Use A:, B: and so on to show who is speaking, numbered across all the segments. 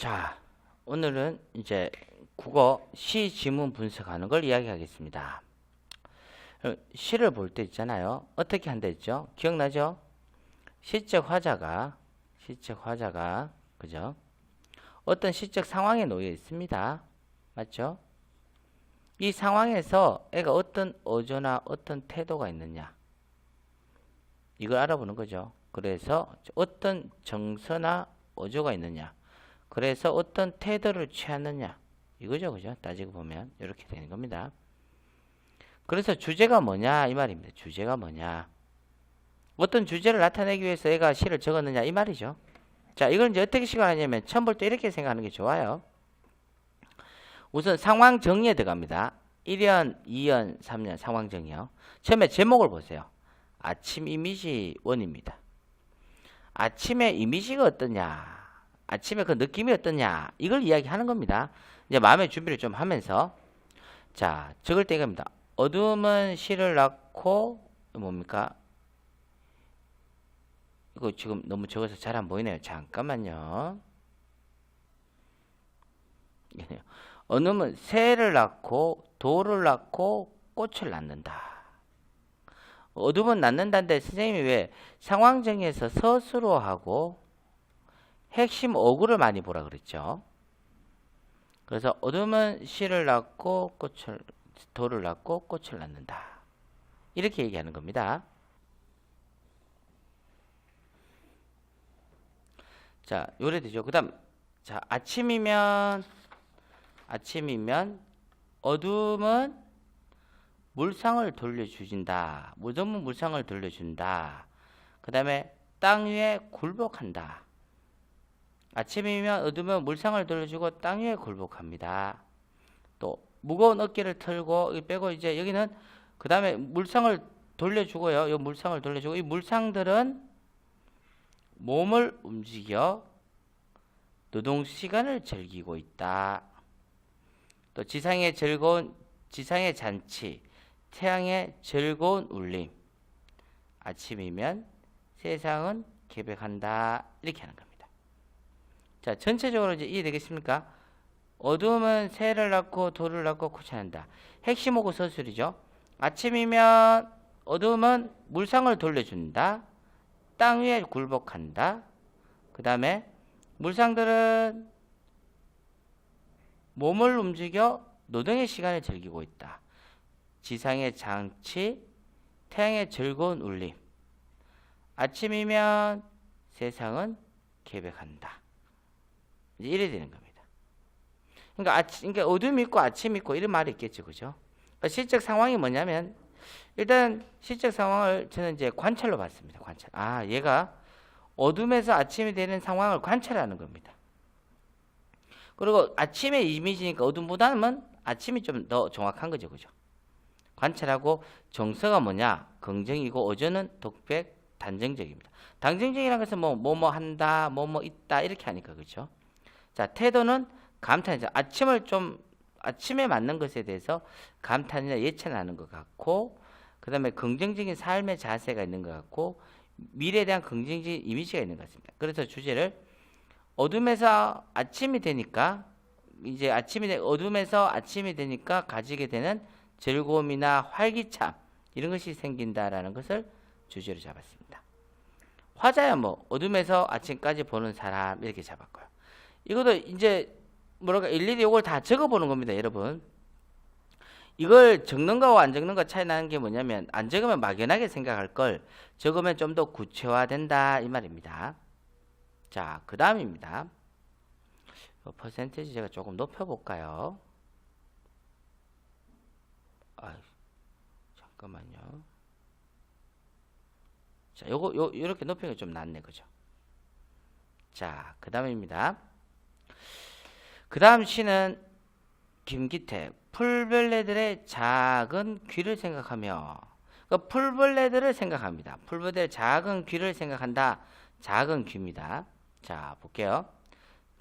A: 자, 오늘은 이제 국어 시 지문 분석하는 걸 이야기하겠습니다. 어, 시를 볼 때 있잖아요. 어떻게 한다 했죠? 기억나죠? 시적 화자가 시적 화자가 그죠? 어떤 시적 상황에 놓여 있습니다. 맞죠? 이 상황에서 애가 어떤 어조나 어떤 태도가 있느냐 이걸 알아보는 거죠. 그래서 어떤 정서나 어조가 있느냐 그래서 어떤 태도를 취하느냐. 이거죠 그죠? 따지고 보면 이렇게 되는 겁니다. 그래서 주제가 뭐냐 이 말입니다. 주제가 뭐냐. 어떤 주제를 나타내기 위해서 애가 시를 적었느냐 이 말이죠. 자 이걸 이제 어떻게 시간하냐면 처음 볼 때 이렇게 생각하는 게 좋아요. 우선 상황 정리에 들어갑니다. 1년 2년 3년 상황 정리요. 처음에 제목을 보세요. 아침 이미지 원입니다. 아침에 이미지가 어떠냐 아침에 그 느낌이 어떠냐 이걸 이야기하는 겁니다. 이제 마음의 준비를 좀 하면서 자 적을 때 이겁니다. 어둠은 실을 낳고 뭡니까? 이거 지금 너무 적어서 잘 안 보이네요. 잠깐만요. 어둠은 새를 낳고 돌을 낳고 꽃을 낳는다. 어둠은 낳는다는데 선생님이 왜 상황 정에서 서술로 하고 핵심 어구를 많이 보라 그랬죠. 그래서 어둠은 씨를 낳고 꽃을 돌을 낳고 꽃을 낳는다. 이렇게 얘기하는 겁니다. 자, 요래 되죠. 그다음 자, 아침이면 아침이면 어둠은 물상을 돌려주진다. 어둠은 물상을 돌려준다. 그 다음에 땅 위에 굴복한다. 아침이면 어두면 물상을 돌려주고 땅 위에 굴복합니다. 또 무거운 어깨를 털고 빼고 이제 여기는 그 다음에 물상을 돌려주고요. 이 물상을 돌려주고 이 물상들은 몸을 움직여 노동 시간을 즐기고 있다. 또 지상의 즐거운 지상의 잔치, 태양의 즐거운 울림. 아침이면 세상은 계백한다. 이렇게 하는 겁니다. 자, 전체적으로 이제 이해되겠습니까? 어둠은 새를 낳고 돌을 낳고 고쳐낸다. 핵심 오고 서술이죠. 아침이면 어둠은 물상을 돌려준다. 땅 위에 굴복한다. 그 다음에 물상들은 몸을 움직여 노동의 시간을 즐기고 있다. 지상의 장치, 태양의 즐거운 울림. 아침이면 세상은 계백한다. 이제 이래 되는 겁니다. 그러니까 아침, 그러니까 어둠 있고 아침 있고 이런 말이 있겠죠, 그죠? 그러니까 실적 상황이 뭐냐면 일단 실적 상황을 저는 이제 관찰로 봤습니다. 관찰. 아, 얘가 어둠에서 아침이 되는 상황을 관찰하는 겁니다. 그리고 아침의 이미지니까 어둠보다는 아침이 좀 더 정확한 거죠, 그죠? 관찰하고 정서가 뭐냐? 긍정이고 어조는 독백, 단정적입니다. 단정적이라는 것은 뭐 뭐 뭐 한다, 뭐 뭐 있다 이렇게 하니까 그렇죠? 자, 태도는 감탄이죠. 아침을 좀 아침에 맞는 것에 대해서 감탄이나 예찬하는 것 같고 그다음에 긍정적인 삶의 자세가 있는 것 같고 미래에 대한 긍정적인 이미지가 있는 것 같습니다. 그래서 주제를 어둠에서 아침이 되니까 이제 아침이 되, 어둠에서 아침이 되니까 가지게 되는 즐거움이나 활기참 이런 것이 생긴다라는 것을 주제로 잡았습니다. 화자야 뭐 어둠에서 아침까지 보는 사람 이렇게 잡았고요. 이것도 이제 뭐랄까 일일이 이걸 다 적어보는 겁니다, 여러분. 이걸 적는 거와 안 적는 거 차이 나는 게 뭐냐면 안 적으면 막연하게 생각할 걸 적으면 좀 더 구체화된다 이 말입니다. 자, 그 다음입니다. 퍼센테이지 제가 조금 높여볼까요? 아, 잠깐만요. 자, 요거 요 이렇게 높이는 좀 낫네, 그죠? 자, 그 다음입니다. 그 다음 시는 김기태 풀벌레들의 작은 귀를 생각하며 그 풀벌레들을 생각합니다. 풀벌레들의 작은 귀를 생각한다. 작은 귀입니다. 자, 볼게요.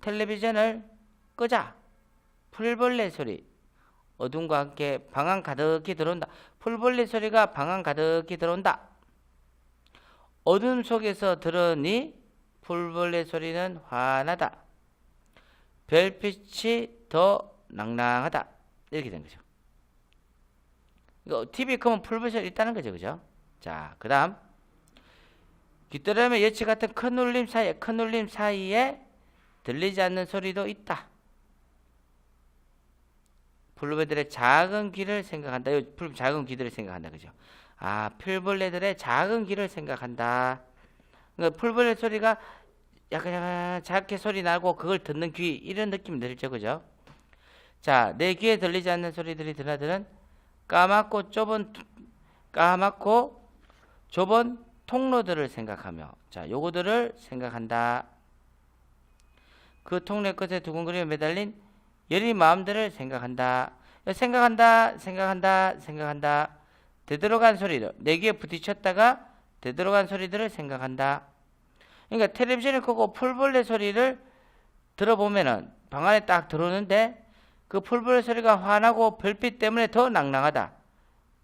A: 텔레비전을 끄자. 풀벌레 소리. 어둠과 함께 방안 가득히 들어온다. 풀벌레 소리가 방안 가득히 들어온다. 어둠 속에서 들으니 풀벌레 소리는 환하다. 별빛이 더 낭낭하다. 이렇게 된 거죠. 이거 TV 크면 풀빛이 있다는 거죠. 그죠? 자, 그 다음. 귀뚜라미 여치 같은 큰 울림 사이에, 큰 울림 사이에 들리지 않는 소리도 있다. 풀벌레들의 작은 귀를 생각한다. 이 풀, 작은 귀들을 생각한다. 그죠? 아, 풀벌레들의 작은 귀를 생각한다. 그러니까 풀벌레 소리가 약간, 약간 작게 소리 나고 그걸 듣는 귀 이런 느낌이 들죠. 그죠? 자, 내 귀에 들리지 않는 소리들이 드나드는 까맣고 좁은 투- 까맣고 좁은 통로들을 생각하며 자, 요거들을 생각한다. 그 통로 끝에 두근거리며 매달린 여린 마음들을 생각한다. 생각한다, 생각한다, 생각한다. 되돌아간 소리를 내 귀에 부딪혔다가 되돌아간 소리들을 생각한다. 그러니까 텔레비전을 끄고 풀벌레 소리를 들어보면은 방 안에 딱 들어오는데 그 풀벌레 소리가 환하고 별빛 때문에 더 낭낭하다.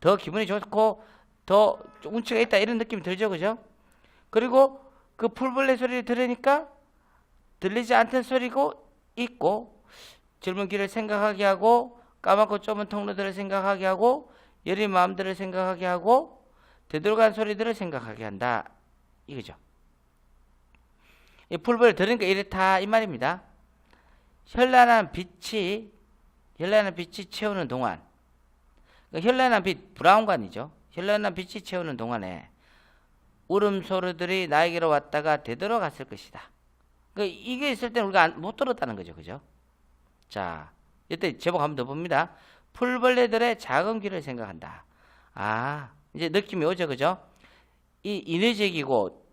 A: 더 기분이 좋고 더 운치가 있다 이런 느낌이 들죠, 그죠? 그리고 그 풀벌레 소리를 들으니까 들리지 않던 소리고 있고 젊은 길을 생각하게 하고 까맣고 좁은 통로들을 생각하게 하고 여린 마음들을 생각하게 하고 되돌아간 소리들을 생각하게 한다. 이거죠. 이 풀벌 들으니까 이렇다 이 말입니다. 현란한 빛이 현란한 빛이 채우는 동안 그 현란한 빛 브라운관이죠. 현란한 빛이 채우는 동안에 울음소리들이 나에게로 왔다가 되돌아갔을 것이다. 그 이게 있을 때는 우리가 안- 못 들었다는 거죠. 그죠? 자, 이때 제목 한번 더 봅니다. 풀벌레들의 작은 귀를 생각한다. 아, 이제 느낌이 오죠. 그죠? 이 인위적이고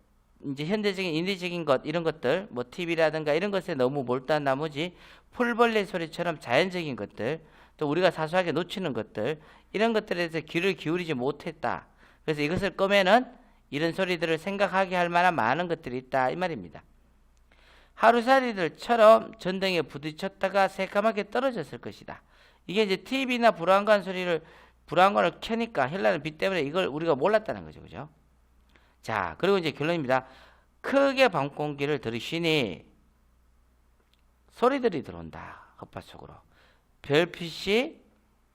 A: 이제 현대적인 인위적인 것 이런 것들 뭐 TV라든가 이런 것에 너무 몰두한 나머지 풀벌레 소리처럼 자연적인 것들 또 우리가 사소하게 놓치는 것들 이런 것들에 대해서 귀를 기울이지 못했다. 그래서 이것을 끄면은 이런 소리들을 생각하게 할 만한 많은 것들이 있다 이 말입니다. 하루살이들처럼 전등에 부딪혔다가 새까맣게 떨어졌을 것이다. 이게 이제 TV나 불안관 소리를 불안관을 켜니까 현란한 빛 때문에 이걸 우리가 몰랐다는 거죠, 그죠? 자, 그리고 이제 결론입니다. 크게 방공기를 들으시니 소리들이 들어온다. 헛밭 속으로. 별빛이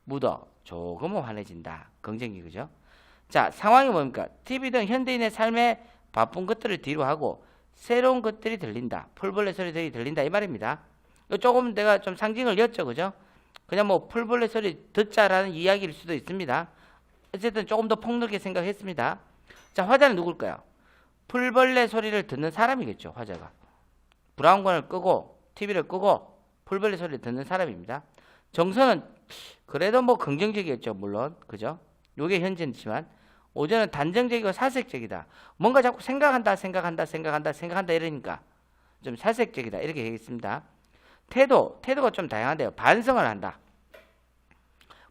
A: 묻어 조금은 환해진다. 긍정기 그죠? 자, 상황이 뭡니까? TV 등 현대인의 삶에 바쁜 것들을 뒤로 하고 새로운 것들이 들린다. 풀벌레 소리들이 들린다. 이 말입니다. 조금 내가 좀 상징을 였죠. 그죠? 그냥 뭐 풀벌레 소리 듣자라는 이야기일 수도 있습니다. 어쨌든 조금 더 폭넓게 생각했습니다. 자, 화자는 누굴까요? 풀벌레 소리를 듣는 사람이겠죠. 화자가. 브라운관을 끄고 TV를 끄고 풀벌레 소리를 듣는 사람입니다. 정서는 그래도 뭐 긍정적이었죠. 물론. 그죠? 요게 현재지만 오전은 단정적이고 사색적이다. 뭔가 자꾸 생각한다, 생각한다, 생각한다, 생각한다 이러니까 좀 사색적이다. 이렇게 얘기했습니다. 태도, 태도가 좀 다양한데요. 반성을 한다.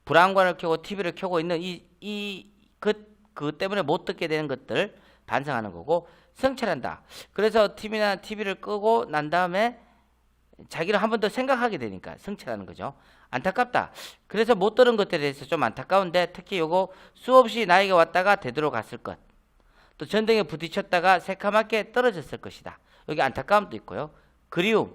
A: 불안관을 켜고 TV를 켜고 있는 이, 이, 그, 그 때문에 못 듣게 되는 것들 반성하는 거고, 성찰한다. 그래서 TV나 TV를 끄고 난 다음에 자기를 한 번 더 생각하게 되니까 성찰하는 거죠. 안타깝다. 그래서 못 들은 것들에 대해서 좀 안타까운데 특히 요거 수없이 나에게 왔다가 되돌아 갔을 것. 또 전등에 부딪혔다가 새카맣게 떨어졌을 것이다. 여기 안타까움도 있고요. 그리움.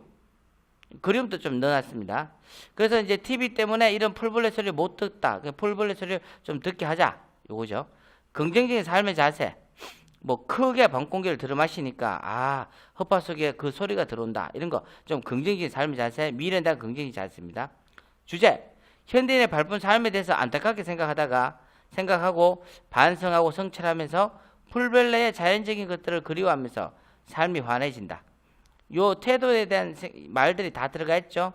A: 그리움도 좀 넣어놨습니다. 그래서 이제 TV 때문에 이런 풀벌레 소리를 못 듣다. 그 풀벌레 소리를 좀 듣게 하자. 요거죠. 긍정적인 삶의 자세. 뭐 크게 방공기를 들어마시니까 아 헛바 속에 그 소리가 들어온다. 이런 거 좀 긍정적인 삶의 자세. 미래에 대한 긍정적인 자세입니다. 주제. 현대인의 바쁜 삶에 대해서 안타깝게 생각하다가 생각하고 반성하고 성찰하면서 풀벌레의 자연적인 것들을 그리워하면서 삶이 환해진다. 요 태도에 대한 세- 말들이 다 들어가 있죠.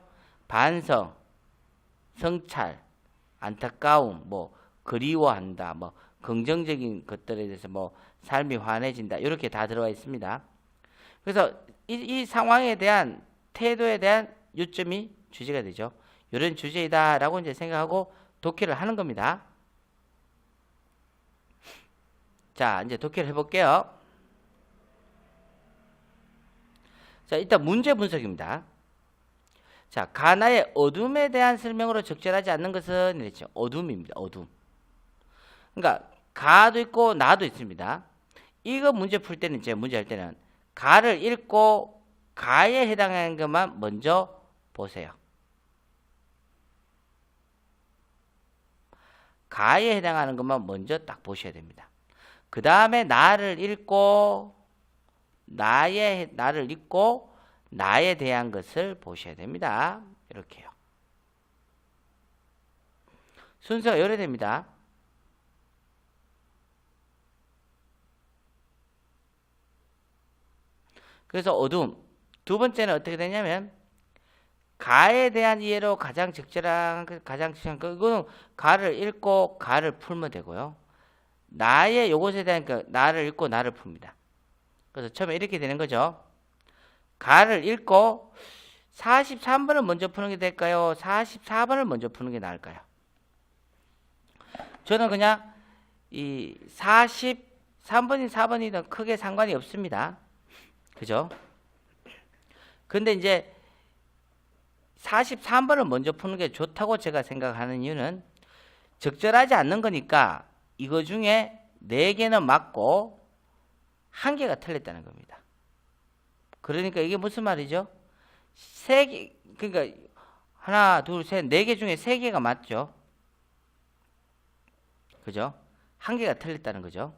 A: 반성, 성찰, 안타까움, 뭐 그리워한다, 뭐 긍정적인 것들에 대해서 뭐 삶이 환해진다. 이렇게 다 들어가 있습니다. 그래서 이, 이 상황에 대한 태도에 대한 요점이 주제가 되죠. 이런 주제이다라고 이제 생각하고 독해를 하는 겁니다. 자, 이제 독해를 해볼게요. 자, 일단 문제 분석입니다. 자, 가나의 어둠에 대한 설명으로 적절하지 않는 것은 이랬죠. 어둠입니다. 어둠. 그러니까 가도 있고 나도 있습니다. 이거 문제 풀 때는 이제 문제 할 때는 가를 읽고 가에 해당하는 것만 먼저 보세요. 가에 해당하는 것만 먼저 딱 보셔야 됩니다. 그 다음에 나를 읽고 나의 나를 읽고 나에 대한 것을 보셔야 됩니다. 이렇게요. 순서가 이래 됩니다. 그래서 어둠. 두 번째는 어떻게 되냐면 가에 대한 이해로 가장 적절한 그- 가장 적절한 거 이거는 가를 읽고 가를 풀면 되고요. 나의 요것에 대한 그 나를 읽고 나를 풉니다. 그래서 처음에 이렇게 되는 거죠. 가를 읽고 43번을 먼저 푸는 게 될까요? 44번을 먼저 푸는 게 나을까요? 저는 그냥 이 43번이 4번이든 크게 상관이 없습니다. 그죠? 근데 이제 43번을 먼저 푸는 게 좋다고 제가 생각하는 이유는 적절하지 않는 거니까 이거 중에 4개는 맞고 1개가 틀렸다는 겁니다. 그러니까 이게 무슨 말이죠? 세 개, 그러니까 하나, 둘, 셋, 네개 중에 세 개가 맞죠? 그죠? 한 개가 틀렸다는 거죠.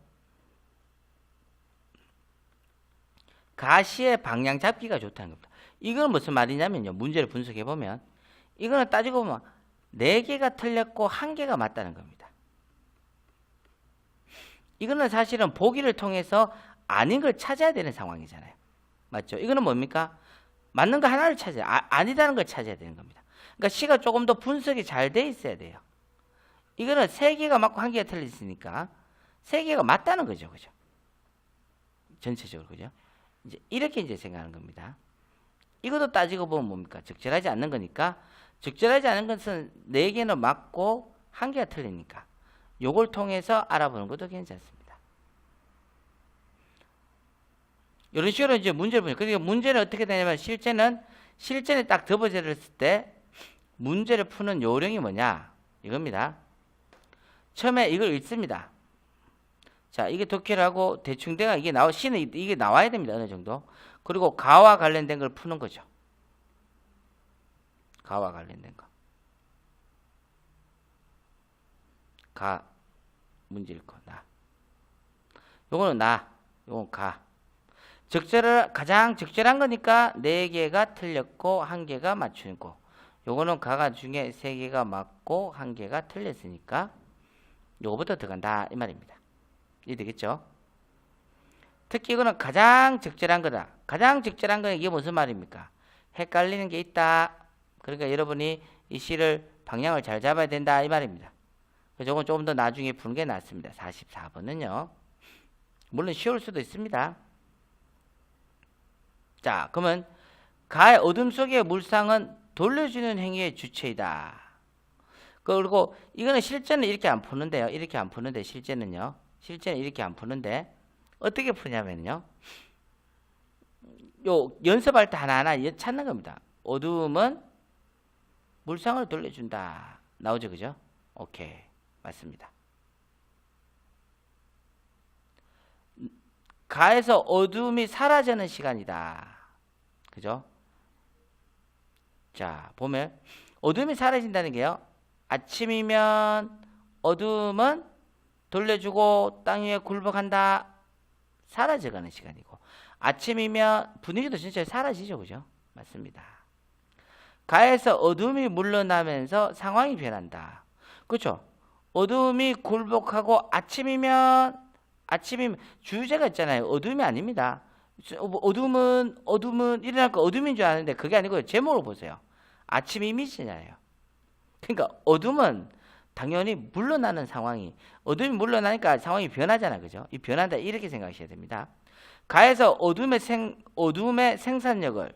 A: 가시의 방향 잡기가 좋다는 겁니다. 이건 무슨 말이냐면요. 문제를 분석해 보면 이거는 따지고 보면 네 개가 틀렸고 한 개가 맞다는 겁니다. 이거는 사실은 보기를 통해서 아닌 걸 찾아야 되는 상황이잖아요. 맞죠? 이거는 뭡니까? 맞는 거 하나를 찾아야 아, 아니다는 걸 찾아야 되는 겁니다. 그러니까 시가 조금 더 분석이 잘 돼 있어야 돼요. 이거는 세 개가 맞고 한 개가 틀렸으니까 세 개가 맞다는 거죠. 그죠? 전체적으로 그죠? 이제 이렇게 이제 생각하는 겁니다. 이것도 따지고 보면 뭡니까? 적절하지 않는 거니까 적절하지 않은 것은 네 개는 맞고 한 개가 틀리니까 요걸 통해서 알아보는 것도 괜찮습니다. 이런 식으로 이제 문제를 보니 그러니까 문제는 어떻게 되냐면 실제는 실전에 딱 덮어졌을 때 문제를 푸는 요령이 뭐냐 이겁니다. 처음에 이걸 읽습니다. 자, 이게 독해라고 대충 대가 이게 나와 이- 이게 나와야 됩니다. 어느 정도. 그리고 가와 관련된 걸 푸는 거죠. 가와 관련된 거. 가 문제 읽고 나. 요거는 나. 요건 가. 적절을 가장 적절한 거니까 네 개가 틀렸고 한 개가 맞추는 거. 요거는 가가 중에 세 개가 맞고 한 개가 틀렸으니까 요거부터 들어간다 이 말입니다. 이해되겠죠? 특히 이거는 가장 적절한 거다. 가장 적절한 건 이게 무슨 말입니까? 헷갈리는 게 있다. 그러니까 여러분이 이 시를 방향을 잘 잡아야 된다 이 말입니다. 그래서 조금 더 나중에 푸는 게 낫습니다. 44번은요. 물론 쉬울 수도 있습니다. 자, 그러면 가의 어둠 속의 물상은 돌려주는 행위의 주체이다. 그리고 이거는 실제는 이렇게 안 푸는데요. 이렇게 안 푸는데 실제는요. 실제는 이렇게 안 푸는데 어떻게 푸냐면요. 요 연습할 때 하나하나 연- 찾는 겁니다. 어둠은 물상을 돌려준다. 나오죠, 그죠? 오케이, 맞습니다. 가에서 어둠이 사라지는 시간이다. 그죠? 자, 보면 어둠이 사라진다는 게요. 아침이면 어둠은 돌려주고 땅 위에 굴복한다. 사라져가는 시간이고 아침이면 분위기도 진짜 사라지죠. 그죠? 맞습니다. 가에서 어둠이 물러나면서 상황이 변한다. 그렇죠? 어둠이 굴복하고 아침이면 아침이면 주제가 있잖아요. 어둠이 아닙니다. 어둠은 어둠은 일어날 거 어둠인 줄 아는데 그게 아니고요. 제목을 보세요. 아침 이미지잖아요. 그러니까 어둠은 당연히 물러나는 상황이 어둠이 물러나니까 상황이 변하잖아. 그죠? 이 변한다 이렇게 생각하셔야 됩니다. 가에서 어둠의 생 어둠의 생산력을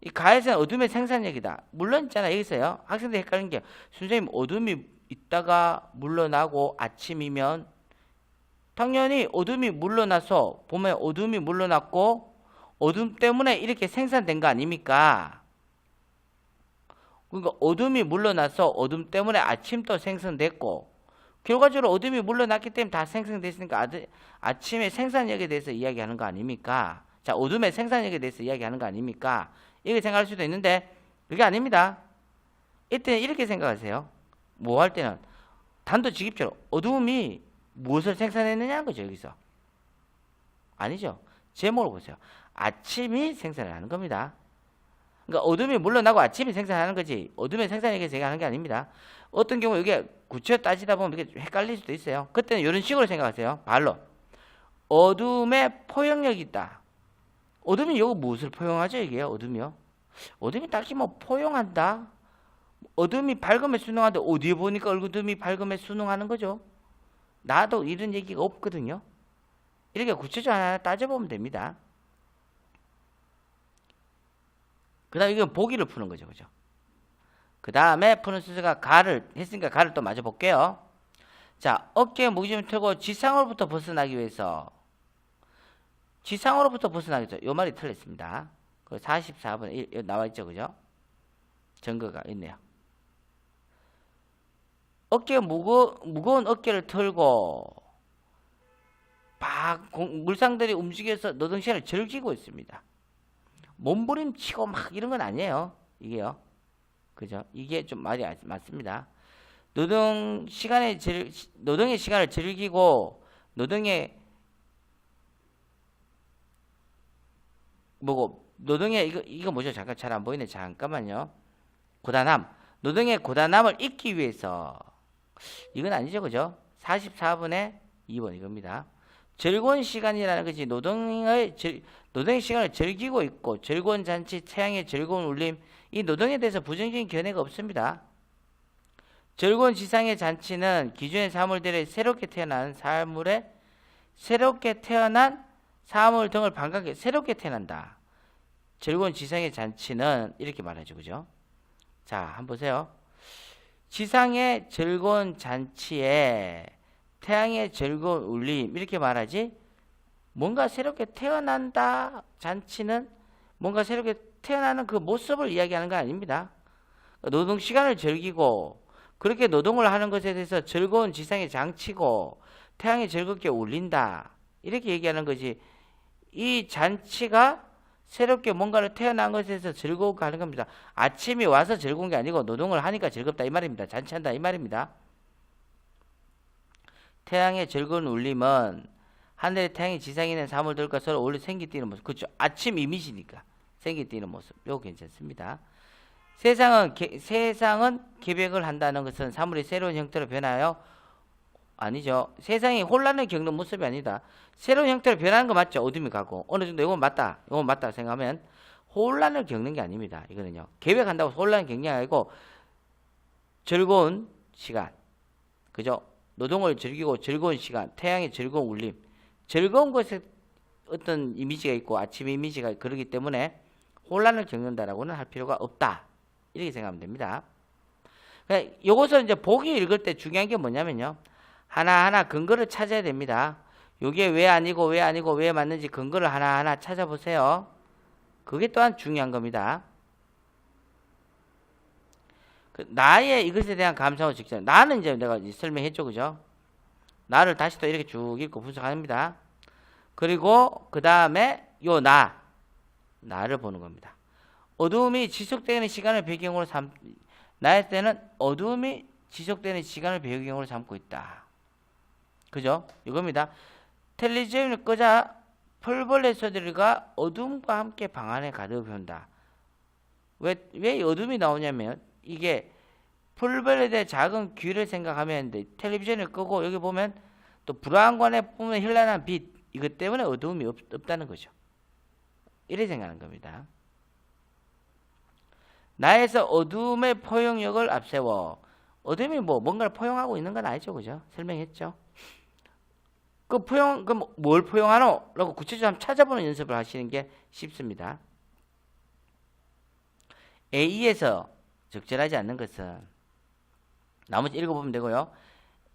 A: 이 가에서는 어둠의 생산력이다. 물론 있잖아. 여기서요. 학생들이 헷갈리는 게 선생님 어둠이 있다가 물러나고 아침이면 당연히 어둠이 물러나서 보면 어둠이 물러났고 어둠 때문에 이렇게 생산된 거 아닙니까? 그러니까 어둠이 물러나서 어둠 때문에 아침도 생성됐고 결과적으로 어둠이 물러났기 때문에 다 생성됐으니까 아드, 아침의 생산력에 대해서 이야기하는 거 아닙니까? 자, 어둠의 생산력에 대해서 이야기하는 거 아닙니까? 이렇게 생각할 수도 있는데 그게 아닙니다. 이때는 이렇게 생각하세요. 뭐 할 때는 단도직입적으로 어두움이 무엇을 생산했느냐는 거죠 여기서. 아니죠. 제목을 보세요. 아침이 생산을 하는 겁니다. 그러니까 어둠이 물러나고 아침이 생산하는 거지 어둠의 생산이 생각하는 게 아닙니다. 어떤 경우 이게 구체 따지다 보면 이게 헷갈릴 수도 있어요. 그때는 이런 식으로 생각하세요. 발로 어둠의 포용력이 있다. 어둠이 이거 무엇을 포용하죠 이게 어둠이요? 어둠이 딱히 뭐 포용한다. 어둠이 밝음에 순응하는데 어디에 보니까 어둠이 밝음에 순응하는 거죠. 나도 이런 얘기가 없거든요. 이렇게 구체적으로 하나 따져보면 됩니다. 그 다음 이건 보기를 푸는 거죠. 그죠? 그 다음에 푸는 순서가 가를 했으니까 가를 또 마저 볼게요. 자, 어깨에 무게중을 틀고 지상으로부터 벗어나기 위해서 지상으로부터 위해서 요 말이 틀렸습니다. 그 44번 1 나와 있죠. 그죠? 증거가 있네요. 어깨 무거, 무거운 어깨를 털고 막 공- 물상들이 움직여서 노동시간을 즐기고 있습니다. 몸부림치고 막 이런 건 아니에요. 이게요. 그죠? 이게 좀 말이 아- 맞습니다. 노동 시간에 즐, 노동의 시간을 즐기고 노동의 뭐고 노동의 이거 이거 뭐죠? 잠깐 잘 안 보이네. 잠깐만요. 고단함. 노동의 고단함을 잊기 위해서 이건 아니죠. 그죠? 44분의 2번 이겁니다. 즐거운 시간이라는 것이 노동의 즐, 노동의 시간을 즐기고 있고 즐거운 잔치, 태양의 즐거운 울림 이 노동에 대해서 부정적인 견해가 없습니다. 즐거운 지상의 잔치는 기존의 사물들의 새롭게 태어난 사물의 새롭게 태어난 사물 등을 반갑게 새롭게 태어난다. 즐거운 지상의 잔치는 이렇게 말하죠. 그죠? 자, 한번 보세요. 지상의 즐거운 잔치에 태양의 즐거운 울림 이렇게 말하지 뭔가 새롭게 태어난다 잔치는 뭔가 새롭게 태어나는 그 모습을 이야기하는 거 아닙니다. 노동 시간을 즐기고 그렇게 노동을 하는 것에 대해서 즐거운 지상의 장치고 태양이 즐겁게 울린다 이렇게 얘기하는 거지 이 잔치가 새롭게 뭔가를 태어난 것에서 즐거우게 하는 겁니다. 아침이 와서 즐거운 게 아니고 노동을 하니까 즐겁다 이 말입니다. 잔치한다 이 말입니다. 태양의 즐거운 울림은 하늘의 태양이 지상에 있는 사물들과 서로 어울려 생기 뛰는 모습. 그렇죠. 아침 이미지니까 생기 뛰는 모습. 요 괜찮습니다. 세상은 개, 세상은 계획을 한다는 것은 사물이 새로운 형태로 변하여 아니죠. 세상이 혼란을 겪는 모습이 아니다. 새로운 형태로 변하는 거 맞죠? 어둠이 가고 어느 정도 이건 맞다. 이건 맞다 생각하면 혼란을 겪는 게 아닙니다. 이거는요. 계획한다고 혼란을 겪는 게 아니고 즐거운 시간. 그죠? 노동을 즐기고 즐거운 시간, 태양의 즐거운 울림, 즐거운 것에 어떤 이미지가 있고 아침 이미지가 그러기 때문에 혼란을 겪는다라고는 할 필요가 없다. 이렇게 생각하면 됩니다. 그러니까 이것을 이제 보기 읽을 때 중요한 게 뭐냐면요. 하나하나 근거를 찾아야 됩니다. 이게 왜 아니고 왜 아니고 왜 맞는지 근거를 하나하나 찾아보세요. 그게 또한 중요한 겁니다. 그 나의 이것에 대한 감상을 직전. 나는 이제 내가 설명했죠, 그죠? 나를 다시 또 이렇게 쭉 읽고 분석합니다. 그리고 그 다음에 요 나, 나를 보는 겁니다. 어두움이 지속되는 시간을 배경으로 삼, 나의 때는 어두움이 지속되는 시간을 배경으로 삼고 있다. 그죠? 이겁니다. 텔레비전을 끄자 풀벌레 소리가 어둠과 함께 방 안에 가득 온다. 왜, 왜 어둠이 나오냐면 이게 풀벌에 대해 작은 귀를 생각하면 돼. 텔레비전을 끄고 여기 보면 또 불안관에 보면 현란한 빛 이것 때문에 어두움이 없, 없다는 거죠. 이래 생각하는 겁니다. 나에서 어둠의 포용력을 앞세워 어둠이 뭐 뭔가를 포용하고 있는 건 아니죠, 그죠? 설명했죠. 그 포용 그 뭘 포용하노? 라고 구체적으로 한번 찾아보는 연습을 하시는 게 쉽습니다. A에서 적절하지 않는 것은 나머지 읽어보면 되고요.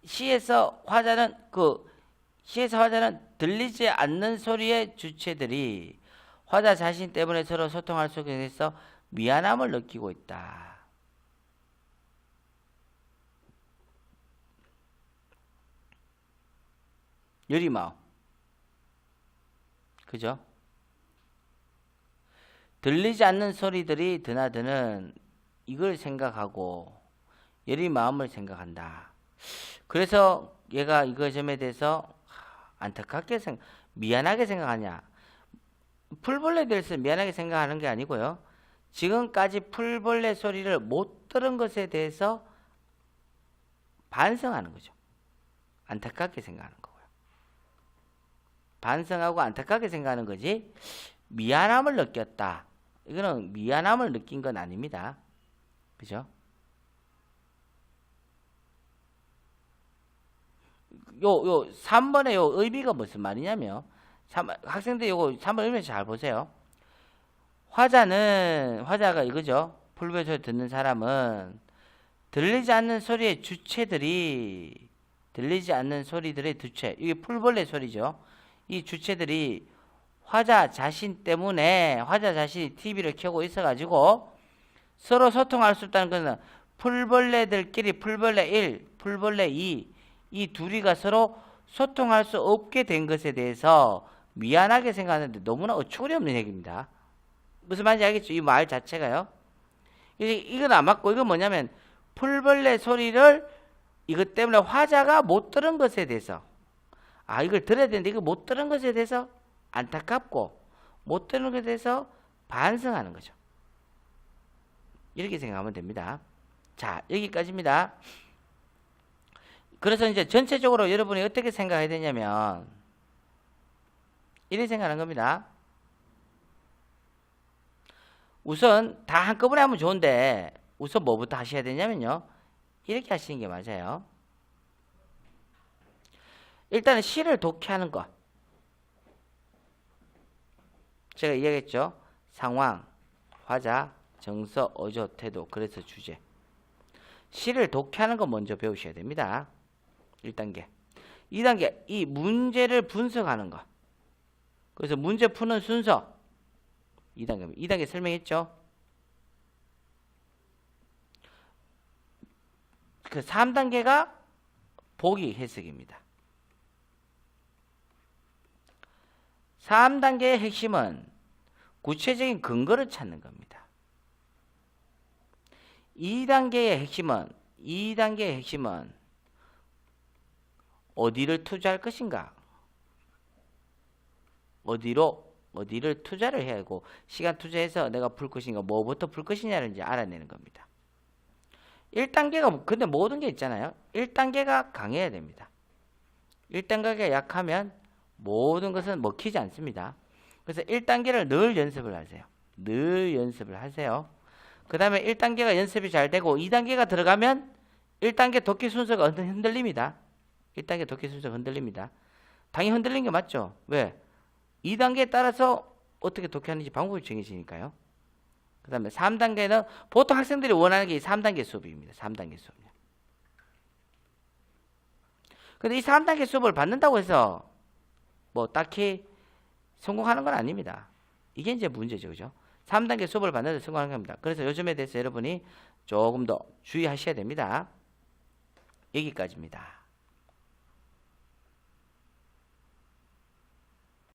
A: 시에서 화자는 그 시에서 화자는 들리지 않는 소리의 주체들이 화자 자신 때문에 서로 소통할 수 있어 미안함을 느끼고 있다. 유리마오. 그죠? 들리지 않는 소리들이 드나드는 이걸 생각하고 여린 마음을 생각한다. 그래서 얘가 이거 점에 대해서 안타깝게 생각, 미안하게 생각하냐? 풀벌레에 대해서 미안하게 생각하는 게 아니고요. 지금까지 풀벌레 소리를 못 들은 것에 대해서 반성하는 거죠. 안타깝게 생각하는 거고요. 반성하고 안타깝게 생각하는 거지 미안함을 느꼈다. 이거는 미안함을 느낀 건 아닙니다. 그죠? 요, 요, 3번의 요 의미가 무슨 말이냐면, 3, 학생들 요거 3번 의미 잘 보세요. 화자는, 화자가 이거죠. 풀벌 소리 듣는 사람은 들리지 않는 소리의 주체들이, 들리지 않는 소리들의 주체, 이게 풀벌레 소리죠. 이 주체들이 화자 자신 때문에 화자 자신이 TV를 켜고 있어가지고 서로 소통할 수 있다는 것은 풀벌레들끼리 풀벌레 1, 풀벌레 2, 이 둘이가 서로 소통할 수 없게 된 것에 대해서 미안하게 생각하는데 너무나 어처구니 없는 얘기입니다. 무슨 말인지 알겠죠? 이 말 자체가요. 이건 안 맞고 이건 뭐냐면 풀벌레 소리를 이것 때문에 화자가 못 들은 것에 대해서 아 이걸 들어야 되는데 이거 못 들은 것에 대해서 안타깝고 못 들은 것에 대해서 반성하는 거죠. 이렇게 생각하면 됩니다. 자 여기까지입니다. 그래서 이제 전체적으로 여러분이 어떻게 생각해야 되냐면 이렇게 생각하는 겁니다. 우선 다 한꺼번에 하면 좋은데 우선 뭐부터 하셔야 되냐면요. 이렇게 하시는 게 맞아요. 일단은 시를 독해하는 거. 제가 이야기했죠. 상황, 화자, 정서, 어조, 태도, 그래서 주제. 시를 독해하는 거 먼저 배우셔야 됩니다. 1단계. 2단계, 이 문제를 분석하는 거. 그래서 문제 푸는 순서. 2단계입니다. 2단계 설명했죠? 그 3단계가 보기 해석입니다. 3단계의 핵심은 구체적인 근거를 찾는 겁니다. 2단계의 핵심은 2단계의 핵심은 어디를 투자할 것인가? 어디로 어디를 투자를 해야 하고 시간 투자해서 내가 풀 것인가 뭐부터 풀 것이냐를 알아내는 겁니다. 1단계가 근데 모든 게 있잖아요. 1단계가 강해야 됩니다. 1단계가 약하면 모든 것은 먹히지 않습니다. 그래서 1단계를 늘 연습을 하세요. 늘 연습을 하세요. 그 다음에 1단계가 연습이 잘 되고 2단계가 들어가면 1단계 독해 순서가 흔들립니다. 1단계 독해 순서가 흔들립니다. 당연히 흔들린 게 맞죠. 왜? 2단계에 따라서 어떻게 독해하는지 방법이 정해지니까요. 그 다음에 3단계는 보통 학생들이 원하는 게 3단계 수업입니다. 3단계 수업이요. 근데 이 3단계 수업을 받는다고 해서 뭐 딱히 성공하는 건 아닙니다. 이게 이제 문제죠. 그죠? 3단계 수업을 받는 데 성공하는 겁니다. 그래서 요즘에 대해서 여러분이 조금 더 주의하셔야 됩니다. 여기까지입니다.